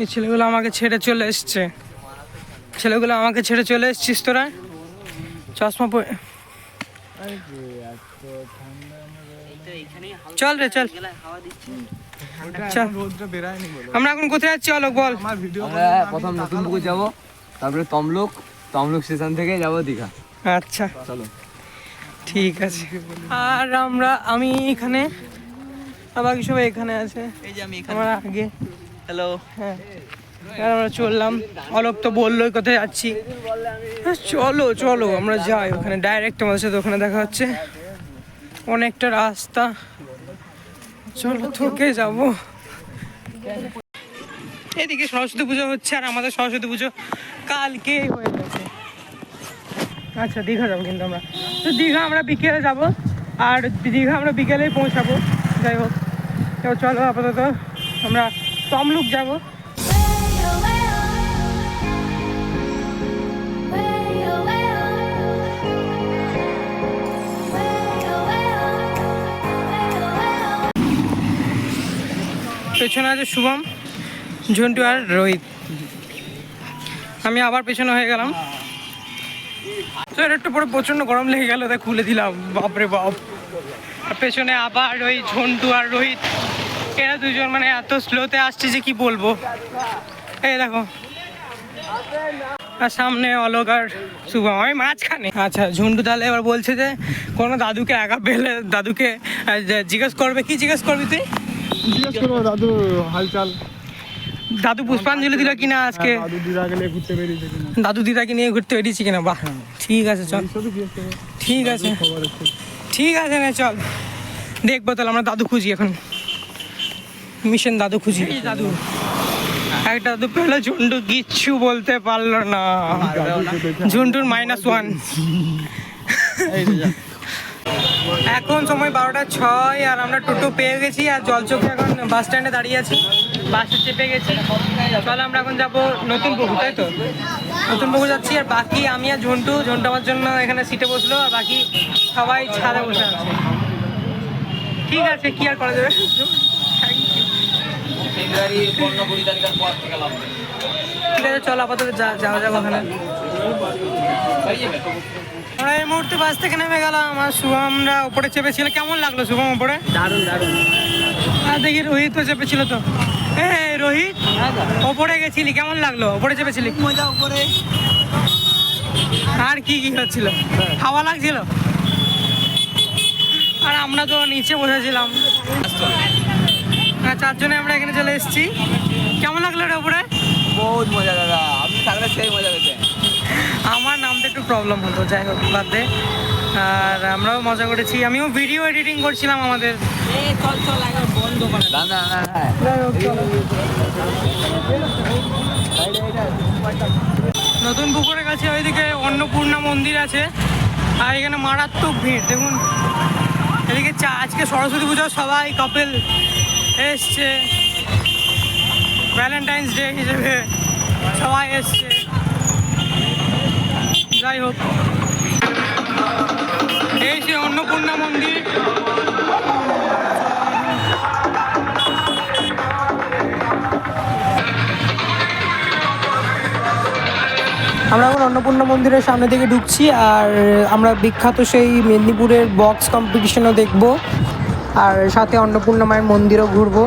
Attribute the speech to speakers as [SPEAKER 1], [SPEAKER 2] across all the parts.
[SPEAKER 1] এই ছেলেগুলো আমাকে ছেড়ে চলে এসছে। ছেলেগুলো আমাকে ছেড়ে চলে এসছিস তোরা? চশমা পরে চল রে চল। আমরা এখন কোথায় যাচ্ছি অলোক বল।
[SPEAKER 2] প্রথম নতুন পুকুর যাব তারপরে তমলুক তমলুক স্টেশন থেকে যাব দীঘা।
[SPEAKER 1] আচ্ছা।
[SPEAKER 2] চলো।
[SPEAKER 1] ঠিক আছে। আর আমরা আমি এখানে বাকি সবাই এখানে আছে।
[SPEAKER 3] এই যে আমি
[SPEAKER 1] আমার আগে।
[SPEAKER 3] হ্যালো।
[SPEAKER 1] হ্যাঁ। আমরা চললাম। অলোক তো বললোই কোথায় যাচ্ছি। হ্যাঁ, চলো চলো আমরা যাই ওখানে। ডাইরেক্ট তোমাদের সাথে ওখানে দেখা হচ্ছে। অনেকটা রাস্তা। চলো থকে যাব। এদিকে সরস্বতী পুজো হচ্ছে আর আমাদের সরস্বতী পুজো কালকেই হয়ে গেছে। আচ্ছা দীঘা যাব কিন্তু আমরা। তো দীঘা আমরা বিকেলে যাব আর দীঘা আমরা বিকেলেই পৌঁছাবো। যাই হোক তো চলো আপাতত আমরা তমলুক যাব। পেছনে আছে শুভম, ঝন্টু আর রোহিত। আমি আবার পেছনে হয়ে গেলাম। তো একটু পরে প্রচণ্ড গরম লেগে গেল, তাই খুলে দিলাম। বাপরে বাপ। পেছনে আবার ওই ঝন্টু আর রোহিত। এরা দুজন মানে এত স্লোতে আসছে যে কি বলব? এই দেখো। আর সামনে অলোক আর শুভম। আমি মাঝখানে। আচ্ছা ঝুন্টু তাহলে এবার বলছে যে কোনো দাদুকে একা পেলে দাদুকে জিজ্ঞেস করবে কি জিজ্ঞেস করবি তুই?
[SPEAKER 3] জিজ্ঞেস করব দাদু হালচাল।
[SPEAKER 1] দাদু পুষ্পাঞ্জলি দিল কিনা আজকে?
[SPEAKER 3] দাদু
[SPEAKER 1] দিদাকে নিয়ে ঘুরতে বেরিয়েছি কিনা? বাহ ঠিক আছে চল। ঠিক আছে। ঠিক আছে না চল। দেখব তাহলে আমরা দাদু খুঁজি এখন। মিশন দাদু এই দাদু। একটা দাদু পেল ঝুন্টু কিচ্ছু বলতে পারল না। ঝুন্টুর মাইনাস ওয়ান এখন সময় বারোটা ছয় আর আমরা টোটো পেয়ে গেছি আর জল জলচোখে এখন বাস স্ট্যান্ডে দাঁড়িয়ে আছি। বাসে চেপে গেছি। চল আমরা এখন যাব নতুন বহু তাই তো? নতুন বহু যাচ্ছি আর বাকি আমি আর ঝন্টু ঝন্টু আমার জন্য এখানে সিটে বসল আর বাকি সবাই ছাদে বসে আছে। ঠিক আছে কি আর করা যাবে? ঠিক আছে চল আপাতত যা যাওয়া যাব ওখানে। আমরা এই মুহূর্তে বাস থেকে নেমে গেলাম আমার শুভমরা ওপরে চেপেছিল। কেমন লাগল শুভম ওপরে?
[SPEAKER 2] দারুণ দারুণ।
[SPEAKER 1] আর দেখি রোহিত তো চেপেছিল তো। এ রোহিত ওপরে গেছিলি কেমন লাগল? ওপরে চেপেছিলি?
[SPEAKER 2] মজা উপরে।
[SPEAKER 1] আর কি কি হচ্ছিল? হাওয়া লাগছিল? আর আমরা তো নিচে বসেছিলাম। হ্যাঁ চারজনে আমরা এখানে চলে এসেছি। কেমন লাগল রে ওপরে
[SPEAKER 2] বহুত মজা দাদা। আপনি থাকলে সেই মজা পেতেন।
[SPEAKER 1] আমার নামটা একটু প্রবলেম হতো যাই হোক বাদ দে। আর আমরাও মজা করেছি। আমিও ভিডিও এডিটিং করছিলাম আমাদের। নতুন পুকুরের কাছে ওইদিকে অন্নপূর্ণা মন্দির আছে। আর এখানে মারাত্মক ভিড়। দেখুন এদিকে চা আজকে সরস্বতী পুজো সবাই কাপেল এসছে। ভ্যালেন্টাইন্স ডে হিসেবে সবাই এসছে। যাই হোক। এই সে অন্নপূর্ণা মন্দির। আমরা এখন অন্নপূর্ণা মন্দিরের সামনে থেকে ঢুকছি আর আমরা বিখ্যাত সেই মেদিনীপুরের বক্স কম্পিটিশনও দেখব। আর সাথে অন্নপূর্ণা মায়ের মন্দিরও ঘুরবো।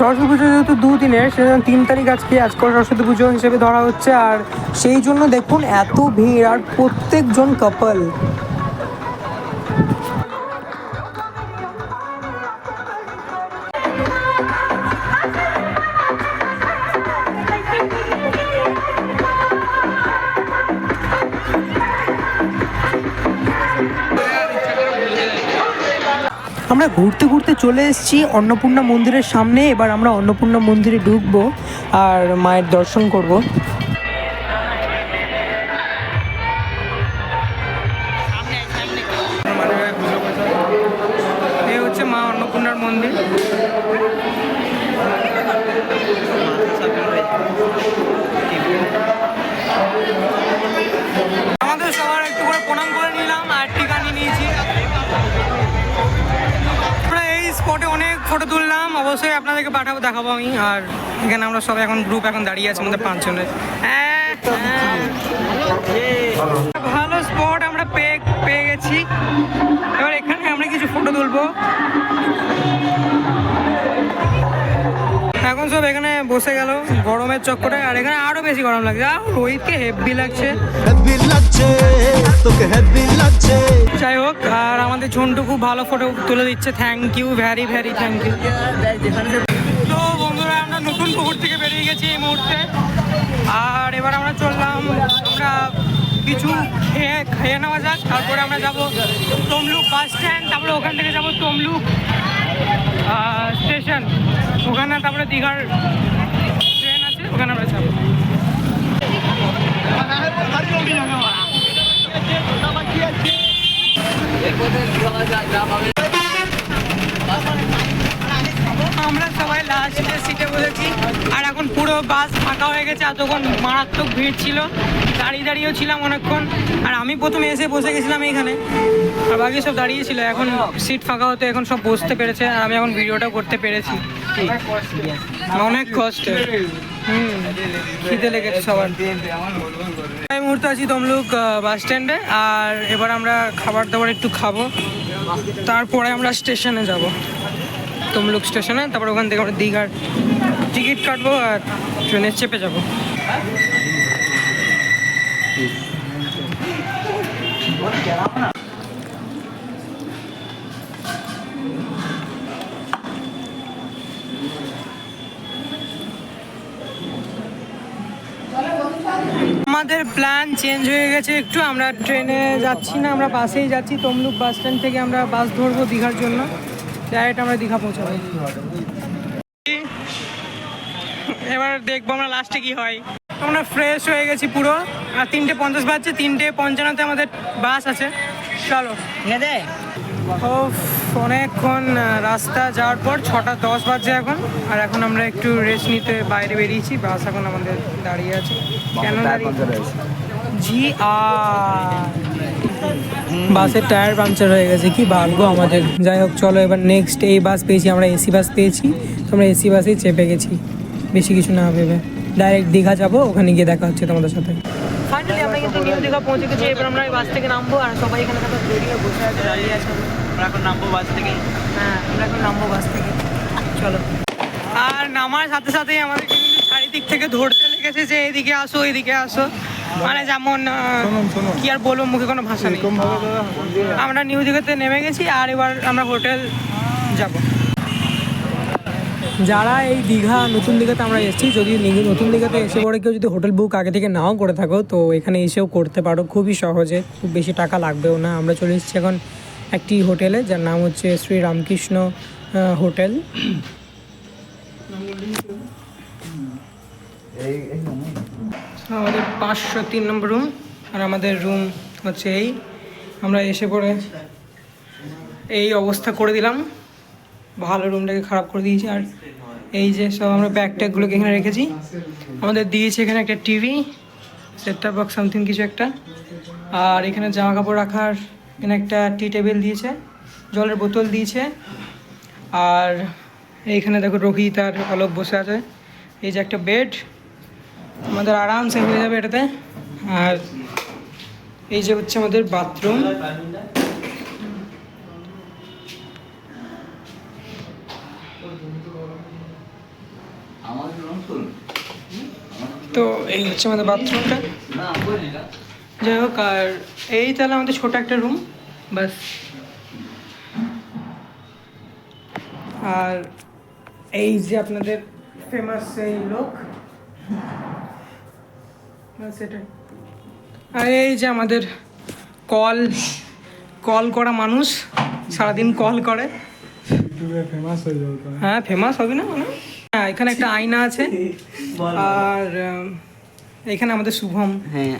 [SPEAKER 1] সরস্বতী পুজো যেহেতু দুদিনের, সেজন্য তিন তারিখ আজকে আজকে সরস্বতী পুজো হিসেবে ধরা হচ্ছে। আর সেই জন্য দেখুন এত ভিড়, আর প্রত্যেকজন কাপল আমরা ঘুরতে ঘুরতে চলে এসেছি অন্নপূর্ণা মন্দিরের সামনে। এবার আমরা অন্নপূর্ণা মন্দিরে ঢুকবো আর মায়ের দর্শন করব। অবশ্যই আপনাদেরকে পাঠাবো, দেখাবো আমি। আর এখানে আমরা সবাই এখন গ্রুপ এখন দাঁড়িয়ে আছি আমাদের পাঁচজনের। ভালো স্পট আমরা পেয়ে পেয়ে গেছি। এবার এখানে আমরা কিছু ফটো তুলবো। এখন সব এখানে বসে গেল গরমের চক্করে আর এখানে আরও বেশি গরম লাগছে। আর রোহিতকে হেভি লাগছে। যাই হোক আর আমাদের ঝন্টু খুব ভালো ফটো তুলে দিচ্ছে। Thank you very very thank you তো বন্ধুরা আমরা নতুন পুকুর থেকে বেরিয়ে গেছি এই মুহূর্তে। আর এবার আমরা চললাম আমরা কিছু খেয়ে খেয়ে নেওয়া যাক। তারপরে আমরা যাব তমলুক বাস স্ট্যান্ড তারপরে ওখান থেকে যাব তমলুক। স্টেশন। ওখানে তারপরে দীঘার ট্রেন আছে ওখানে আমরা যাব। আমরা সবাই লাস্টের সিটে বসেছি। আর এখন পুরো বাস ফাঁকা হয়ে গেছে এতক্ষণ মারাত্মক ভিড় ছিল। দাঁড়িয়ে দাঁড়িয়েও ছিলাম অনেকক্ষণ। আর আমি প্রথমে এসে বসে গেছিলাম এইখানে। আর বাকি সব দাঁড়িয়ে ছিল। এখন সিট ফাঁকা হতে এখন সব বসতে পেরেছে, আর আমি এখন ভিডিওটা করতে পেরেছি। অনেক কষ্ট। খিদে লেগেছে সবার। এই মুহূর্তে আছি তমলুক বাস স্ট্যান্ডে আর এবার আমরা খাবার দাবার একটু খাব। তারপরে আমরা স্টেশনে যাব। তমলুক স্টেশনে তারপর ওখান থেকে আমরা দীঘার টিকিট কাটবো আর ট্রেনে চেপে যাব আমাদের প্ল্যান চেঞ্জ হয়ে গেছে একটু, আমরা ট্রেনে যাচ্ছি না, আমরা বাসেই যাচ্ছি। তমলুক বাস স্ট্যান্ড থেকে আমরা বাস ধরবো দীঘার জন্য। ডাইরেক্ট আমরা দীঘা পৌঁছাবো। এবার দেখব আমরা লাস্টে কি হয়। আমরা ফ্রেশ হয়ে গেছি পুরো। আর তিনটে পঞ্চাশ বাজছে তিনটে পঞ্চান্নতে আমাদের বাস আছে। চলো। ও অনেকক্ষণ রাস্তা যাওয়ার পর ছটা দশ বাজছে এখন। আর এখন আমরা একটু রেস্ট নিতে বাইরে বেরিয়েছি। বাস এখন আমাদের দাঁড়িয়ে আছে। কেন দাঁড়িয়ে জি আর বাসের টায়ার পাংচার হয়ে গেছে কি ভাগ্য আমাদের। যাই হোক চলো এবার নেক্সট এই বাস পেয়েছি আমরা এসি বাস পেয়েছি। তো আমরা এসি বাসেই চেপে গেছি। বেশি কিছু না ভেবে। ডাইরেক্ট দীঘা যাব ওখানে গিয়ে দেখা হচ্ছে তোমাদের সাথে। ফাইনালি আমরা কিন্তু নিউ দীঘা পৌঁছে গেছি এবার আমরা বাস থেকে নামবো আর সবাই এখানে বেরিয়ে বসে আছে দাঁড়িয়ে আছে। আমরা এখন নামবো বাস থেকে। হ্যাঁ আমরা এখন নামবো বাস থেকে। চলো। আর নামার সাথে সাথেই আমাদের কিন্তু চারিদিক থেকে ধরতে লেগেছে যে এদিকে আসো এদিকে আসো। মানে যেমন কি আর বলব মুখে কোনো ভাষা নেই। আমরা নিউ দিঘাতে নেমে গেছি আর এবার আমরা হোটেল যাব। যারা এই দীঘা নতুন দীঘাতে আমরা এসেছি যদি নতুন দীঘাতে এসে পরে কেউ যদি হোটেল বুক আগে থেকে নাও করে থাকো তো এখানে এসেও করতে পারো। খুবই সহজে খুব বেশি টাকা লাগবেও না। আমরা চলে এসেছি এখন একটি হোটেলে যার নাম হচ্ছে শ্রী রামকৃষ্ণ হোটেল। আমাদের পাঁচশো তিন নম্বর রুম আর আমাদের রুম হচ্ছে এই। আমরা এসে পড়ে এই অবস্থা করে দিলাম। ভালো রুমটাকে খারাপ করে দিয়েছি। আর এই যে সব আমরা ব্যাগ ট্যাগগুলোকে এখানে রেখেছি। আমাদের দিয়েছে এখানে একটা টিভি সেটটা বক্স সামথিং কিছু একটা। আর এখানে জামা কাপড় রাখার এখানে একটা টি টেবিল দিয়েছে, জলের বোতল দিয়েছে। আর এইখানে দেখো রোহিত আর অলোক বসে আছে। এই যে একটা বেড আমাদের আরামসে হয়ে যাবে এটাতে। আর এই যে হচ্ছে আমাদের বাথরুম। তো এই হচ্ছে আমাদের বাথরুমটা। যাই হোক, আর এই তাহলে আমাদের ছোট একটা রুম বাস আর এই যে আপনাদের ফেমাস এই লোক। ব্যাস এটাই আর এই যে আমাদের কল কল করা মানুষ সারাদিন কল করে।
[SPEAKER 3] ফেমাস হয়ে
[SPEAKER 1] হ্যাঁ ফেমাস হবে না মানে? হ্যাঁ এখানে একটা আয়না আছে। আর এখানে আমাদের শুভম।
[SPEAKER 4] হ্যাঁ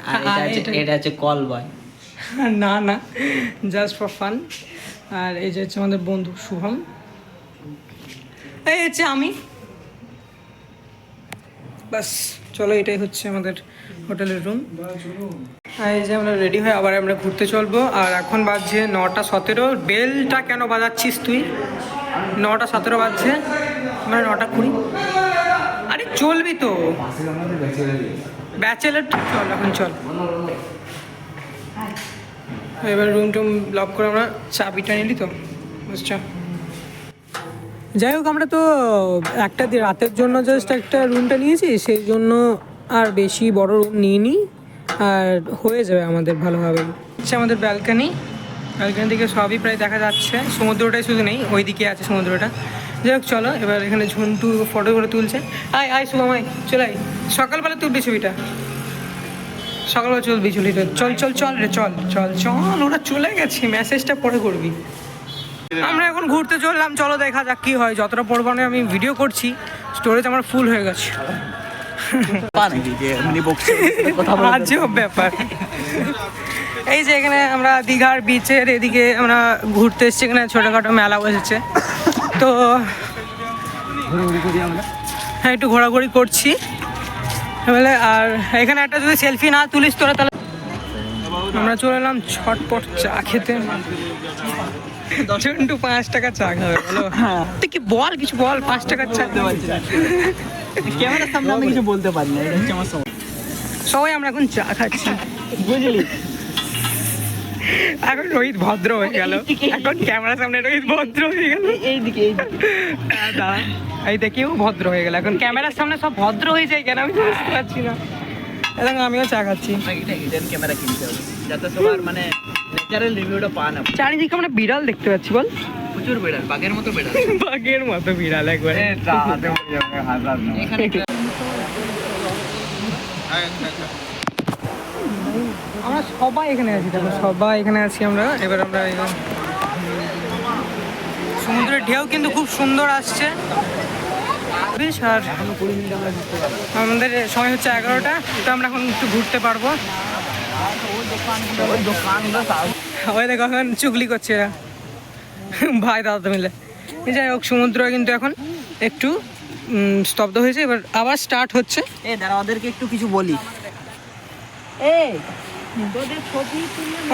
[SPEAKER 4] এটা-
[SPEAKER 1] এটা
[SPEAKER 4] হচ্ছে কল বয়
[SPEAKER 1] না না জাস্ট ফর ফান আর এই যে হচ্ছে আমাদের বন্ধু শুভম। এই হচ্ছে আমি। বাস চলো এটাই হচ্ছে আমাদের হোটেলের রুম এই যে আমরা রেডি হয়ে আবার আমরা ঘুরতে চলবো। আর এখন বাজছে নটা সতেরো। বেলটা কেন বাজাচ্ছিস তুই? নটা সতেরো বাজছে। মানে নটা কুড়ি। আরে চলবি তো। ব্যাচেলার চল, এখন চল। এবার রুম টুম লক করে আমরা চাবিটা নিলি তো। বুঝছ যাই হোক, আমরা তো একটা রাতের জন্য জাস্ট একটা রুমটা নিয়েছি, সেই জন্য আর বেশি বড় রুম নিইনি, আর হয়ে যাবে আমাদের ভালোভাবে। হচ্ছে আমাদের ব্যালকানি ব্যালকানি থেকে সবই প্রায় দেখা যাচ্ছে। সমুদ্রটাই শুধু নেই ওই দিকে আছে সমুদ্রটা। যাই হোক, চলো, এবার এখানে ঝুন্টু ফটো করে তুলছে। আয় আয় শুভম আয় চলে আয়। সকালবেলা তুলবি ছবিটা। সকালবেলা চলবি ছবিটা। চল চল চল রে, চল চল চল, ওরা চলে গেছে মেসেজটা পরে করবি। আমরা এখন ঘুরতে চললাম, চলো দেখা যাক কি হয়। যতটা পরিমাণে আমি ভিডিও করছি স্টোরেজ আমার ফুল হয়ে গেছে। আজব ব্যাপার। এই যে এখানে আমরা দীঘার বিচের এদিকে আমরা ঘুরতে এসেছি এখানে ছোটোখাটো মেলা বসেছে। তো হ্যাঁ একটু ঘোরাঘুরি করছি। এবারে আর এখানে একটা যদি সেলফি না তুলিস তোরা তাহলে আমরা চলে এলাম ছটপট চা খেতে। চন্টু পাঁচ টাকা চা খাবে বলো। তুই কি বল কিছু বল পাঁচ টাকার চা।
[SPEAKER 3] ক্যামেরার সামনে আমি কিছু বলতে পারি না এটা আমার
[SPEAKER 1] সবাই আমরা এখন চা খাচ্ছি।
[SPEAKER 3] বুঝলি?
[SPEAKER 1] এখন রোহিত ভদ্র হয়ে গেল। এখন ক্যামেরার সামনে রোহিত ভদ্র হয়ে গেল।
[SPEAKER 3] এইদিকে এই
[SPEAKER 1] দাদা এই দেখেও ভদ্র হয়ে গেল। এখন ক্যামেরার সামনে সব ভদ্র হয়ে যায় কেন? আমি বুঝতে পারছি না। এবং আমিও চা খাচ্ছি।
[SPEAKER 3] ক্যামেরা কিনতে হবে। যাতে সবার মানে ন্যাচারাল রিভিউটা পান আপনি
[SPEAKER 1] চারিদিকে আমরা বিড়াল দেখতে পাচ্ছি বল।
[SPEAKER 3] প্রচুর বেড়াল বাঘের মতো বেড়াল।
[SPEAKER 1] বাঘের মতো বিড়াল একবারে।
[SPEAKER 3] এখানে
[SPEAKER 1] আমরা সবাই এখানে আছি দেখো সবাই এখানে আছি আমরা। এবার আমরা সমুদ্রের ঢেউ কিন্তু খুব সুন্দর আসছে। বেশ আর আমাদের সময় হচ্ছে এগারোটা তো আমরা এখন একটু ঘুরতে পারব। ওই দেখো এখন চুগলি করছে এরা। ভাই দাদা তো মিলে। এই যাই হোক সমুদ্র কিন্তু এখন একটু স্তব্ধ হয়েছে। এবার আবার স্টার্ট হচ্ছে।
[SPEAKER 3] এ দাঁড়া ওদেরকে একটু কিছু বলি।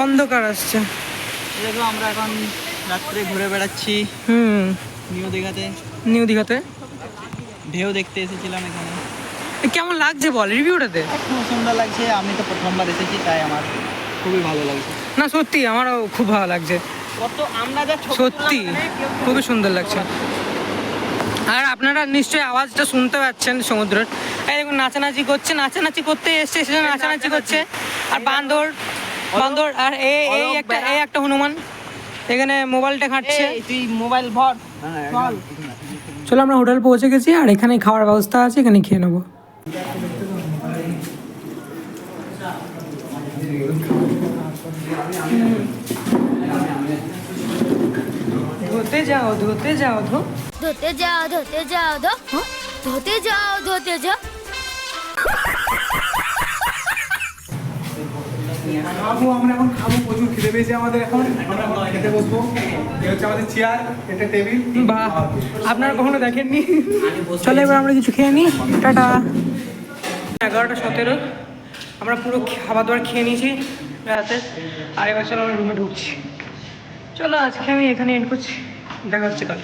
[SPEAKER 1] অন্ধকার আসছে।
[SPEAKER 3] দেখো আমরা এখন রাত্রে ঘুরে বেড়াচ্ছি।
[SPEAKER 1] হুম।
[SPEAKER 3] নিউ দীঘাতে।
[SPEAKER 1] নিউ দীঘাতে।
[SPEAKER 3] ঢেউ দেখতে এসেছিলাম এখানে।
[SPEAKER 1] কেমন লাগছে বল রিভিউটাতে
[SPEAKER 3] খুব সুন্দর লাগছে আমি তো প্রথমবার এসেছি তাই আমার খুবই ভালো লাগছে।
[SPEAKER 1] না সত্যি আমারও খুব ভালো লাগছে।
[SPEAKER 3] কত আমরা যা
[SPEAKER 1] সত্যি খুবই সুন্দর লাগছে। আর আপনারা নিশ্চয়ই আওয়াজটা শুনতে পাচ্ছেন সমুদ্রের। এই দেখুন নাচানাচি করছে নাচানাচি করতে এসছে সেজন্য নাচানাচি করছে। আর বান্দর বান্দর আর এই এই একটা এই একটা হনুমান এখানে মোবাইলটা ঘাঁটছে।
[SPEAKER 3] তুই মোবাইল ভর চল।
[SPEAKER 1] চলো আমরা হোটেল পৌঁছে গেছি আর এখানে খাওয়ার ব্যবস্থা আছে এখানে খেয়ে নেব। ধোতে যাও ধোতে যাও ধো।
[SPEAKER 4] ধোতে যাও ধোতে যাও ধো। হ্যাঁ? ধোতে যাও ধোতে যাও
[SPEAKER 3] খাব আমরা এখন খাব প্রচুর খিদে পেয়েছে আমাদের এখন। এখন আমরা খেতে বসবো। এই হচ্ছে আমাদের চেয়ার এটা টেবিল
[SPEAKER 1] বাহ আপনারা কখনো দেখেননি? চলো এবার আমরা কিছু খেয়ে নিই। টাটা। এগারোটা সতেরো। আমরা পুরো খাবার দাবার খেয়ে নিয়েছি রাতে আর এবার চলো আমরা রুমে ঢুকছি। চলো আজকে আমি এখানে এন্ড করছি। দেখা হচ্ছে কাল